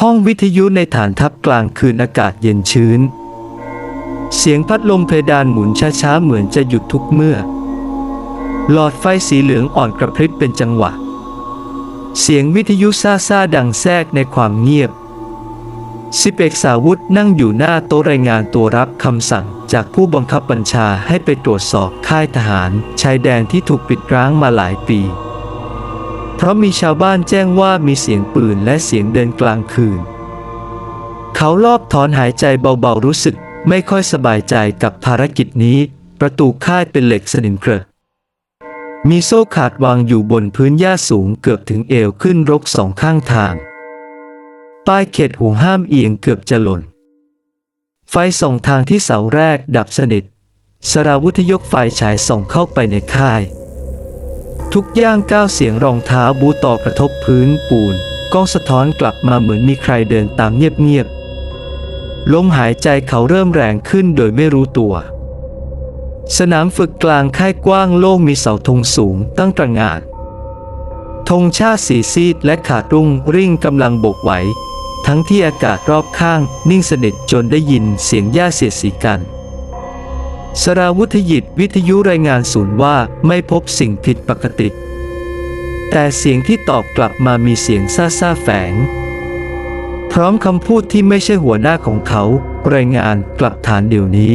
ห้องวิทยุในฐานทัพกลางคืนอากาศเย็นชื้น เสียงพัดลมเพดานหมุนช้าๆเหมือนจะหยุดทุกเมื่อ หลอดไฟสีเหลืองอ่อนกระพริบเป็นจังหวะ เสียงวิทยุซ่าดังแทรกในความเงียบสิบเอกสาวุธนั่งอยู่หน้าโต๊ะรายงานตัวรับคำสั่งจากผู้บังคับบัญชาให้ไปตรวจสอบค่ายทหาร ชายแดนที่ถูกปิดร้างมาหลายปี เพราะมีชาวบ้านแจ้งว่ามีเสียงปืนและเสียงเดินกลางคืน เขารอบถอนหายใจเบาๆรู้สึกไม่ค่อยสบายใจกับภารกิจนี้ ประตูค่ายเป็นเหล็กสนิมเกรอะมีโซ่ขาดวางอยู่บนพื้นหญ้าสูงเกือบถึงเอวขึ้นรกสองข้างทาง ป้ายเขตห่วห้ามเอียงเกือบจะหล่น ไฟส่องทางที่เสาแรกดับสนิท สราวุธยกไฟฉายส่องเข้าไปในค่าย ทุกย่างก้าวเสียงรองเท้าบูต่อกระทบพื้นปูนกล้องสะท้อนกลับมาเหมือนมีใครเดินตามเงียบๆลมหายใจเขาเริ่มแรงขึ้นโดยไม่รู้ตัว สนามฝึกกลางค่ายกว้างโล่งมีเสาธงสูงตั้งตระหง่านธงชาติสีซีดและขาดรุ่งริ่งกำลังโบกไหว ทั้งที่อากาศรอบข้างนิ่งสนิทจนได้ยินเสียงหญ้าเสียดสีกัน สราวุธยิตวิทยุรายงานศูนย์ว่าไม่พบสิ่งผิดปกติ แต่เสียงที่ตอบกลับมามีเสียงซ่าซาแฝง พร้อมคำพูดที่ไม่ใช่หัวหน้าของเขา รายงานกลับฐานเดี๋ยวนี้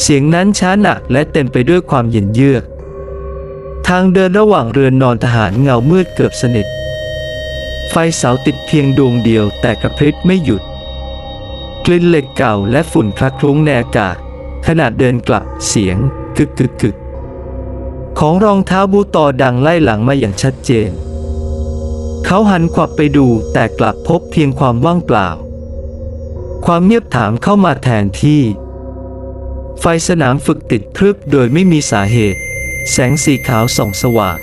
เสียงนั้นช้าหนักและเต็มไปด้วยความเย็นเยือก ทางเดินระหว่างเรือนนอนทหารเงามืดเกือบสนิท ไฟเสาติดเพียงดวงเดียวแต่กระพริบไม่หยุดกลิ่นเหล็กเก่าและฝุ่นคละคลุ้งในอากาศ ขณะเดินกลับเสียงกึกกึกกึกของรองเท้าบูตอดังไล่หลังมาอย่างชัดเจน เขาหันขวับไปดูแต่กลับพบเพียงความว่างเปล่า ความเงียบถามเข้ามาแทนที่ ไฟสนามฝึกติดพรึบโดยไม่มีสาเหตุ แสงสีขาวส่องสว่าง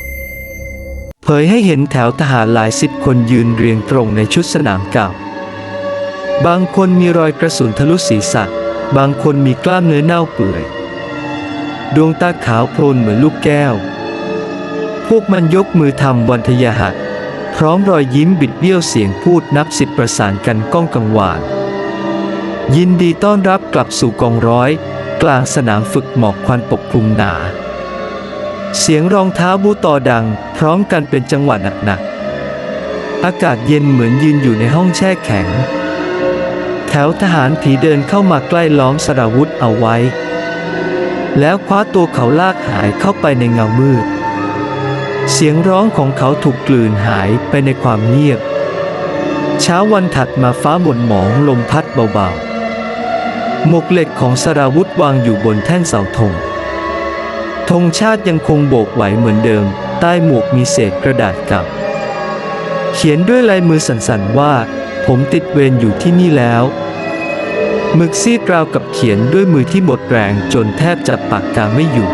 เผยให้เห็นแถวทหารหลายสิบคนยืนเรียงตรงในชุดสนามเก่า บางคนมีรอยกระสุนทะลุศีรษะ บางคนมีกล้ามเนื้อเน่าเปื่อย ดวงตาขาวโพลนเหมือนลูกแก้ว พวกมันยกมือทำวันทยหัตพร้อมรอยยิ้มบิดเบี้ยวเสียงพูดนับสิบประสานกันก้องกังวาน ยินดีต้อนรับกลับสู่กองร้อย กลางสนามฝึกหมอกควันปกคลุมหนา เสียงรองเท้าบูตอดัง พร้อมกันเป็นจังหวะหนักๆ อากาศเย็นเหมือนยืนอยู่ในห้องแช่แข็ง แถวทหารผีเดินเข้ามาใกล้ล้อมสราวุธเอาไว้ แล้วคว้าตัวเขาลากหายเข้าไปในเงามืด เสียงร้องของเขาถูกกลืนหายไปในความเงียบ เช้าวันถัดมาฟ้าหม่นหมองลมพัดเบาๆหมวกเหล็กของสราวุธวางอยู่บนแท่นเสาธงธงชาติยังคงโบกไหวเหมือนเดิม ใต้หมวกมีเศษกระดาษกับ เขียนด้วยลายมือสั่นๆว่า ผมติดเวรอยู่ที่นี่แล้วหมึกซีดราวกับเขียนด้วยมือที่หมดแรงจนแทบจับปากกาไม่อยู่